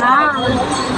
Ah,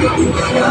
है ना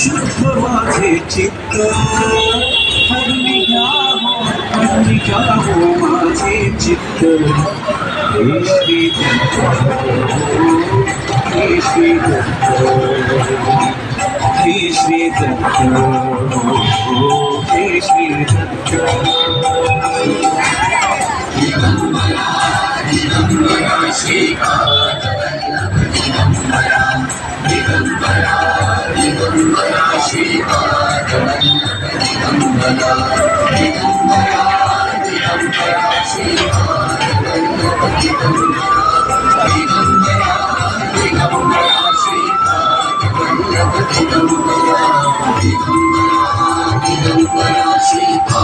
শুদ্ধ বাজে চিত্ত। হরি গাহ হরি গাহ মাঝে চিত্ত। কৃষ্ণি কৃষ্ণি কৃষ্ণি কৃষ্ণি দিগম্বরা चित्त हरणी हो हरणी हो माझे चित्त हे श्री हे श्री हे श्री हे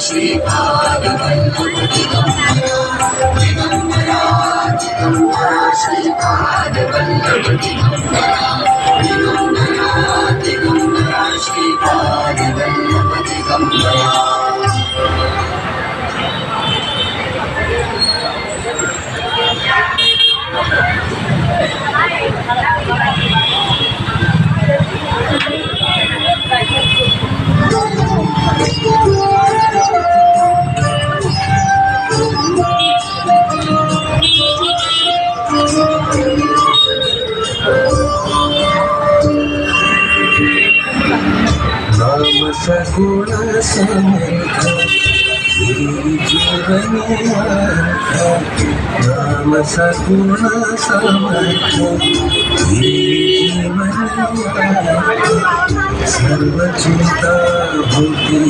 श्री नाम सगुण समर्थ जीवन 一二 नाम सगुण समर्थ जीवन सर्वचिंता भूति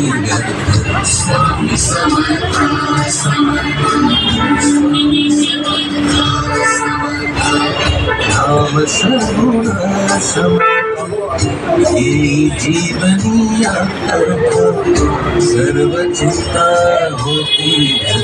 नाम सगुण समर्थ तेरी जीवनिया सर्व चिंता होती है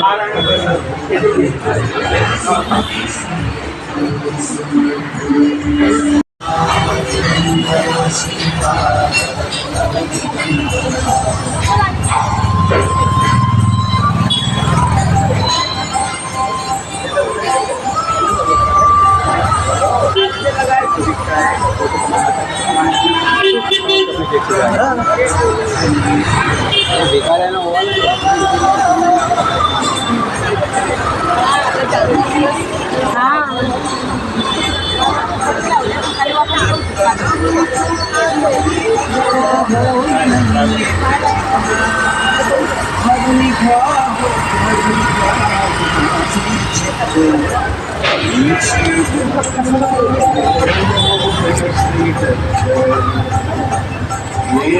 నారాయణ किंवा आपलं काय मग मीठ लावायचं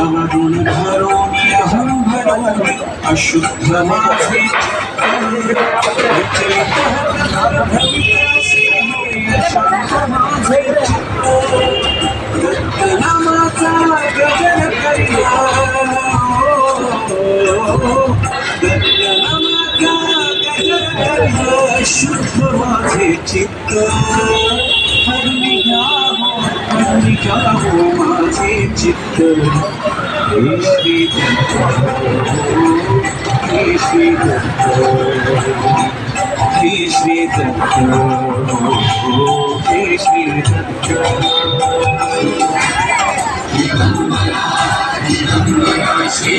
আমরুল ধরণী অহং ভরণী অশুদ্ধ মাঝে শান্ত মাঝে রত্নমাতা গগন করিয়া শুদ্ধ মাঝে চিত্ত। হরি গাহ হরি গাহ মাঝে চিত্ত। হরি কৃষ্ণ কৃষ্ণ কৃষ্ণ কৃষ্ণ শ্রী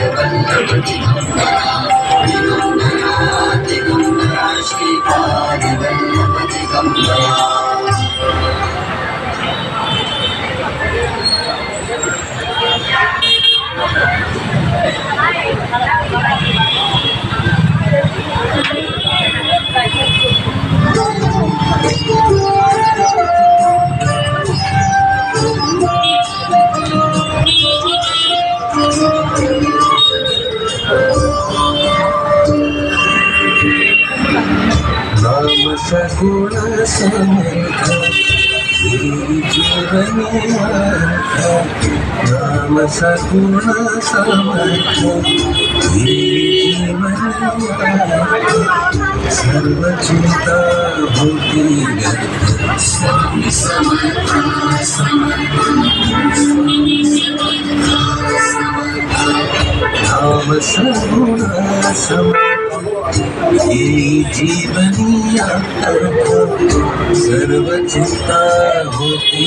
我们的问题。സഗുണ സമർഥ രാമ സഗുണ സമർഥ സർവചിന്താഭൂതി സ്വാമി സമർഥ സമർഥ സ്വാമി സമർഥ രാമ സഗുണ സമർഥ यही जीवनिया सर्व चिंता होती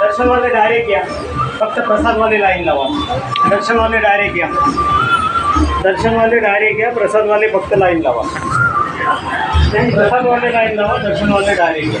दर्शनवाले डायरेक्ट या। फक्त प्रसादवाले लाईन लावा। दर्शनवाले डायरेक्ट या। दर्शनवाले डायरेक्ट या प्रसादवाले फक्त लाईन लावा। प्रसादवाले लाईन लावा दर्शनवाले डायरेक्ट या।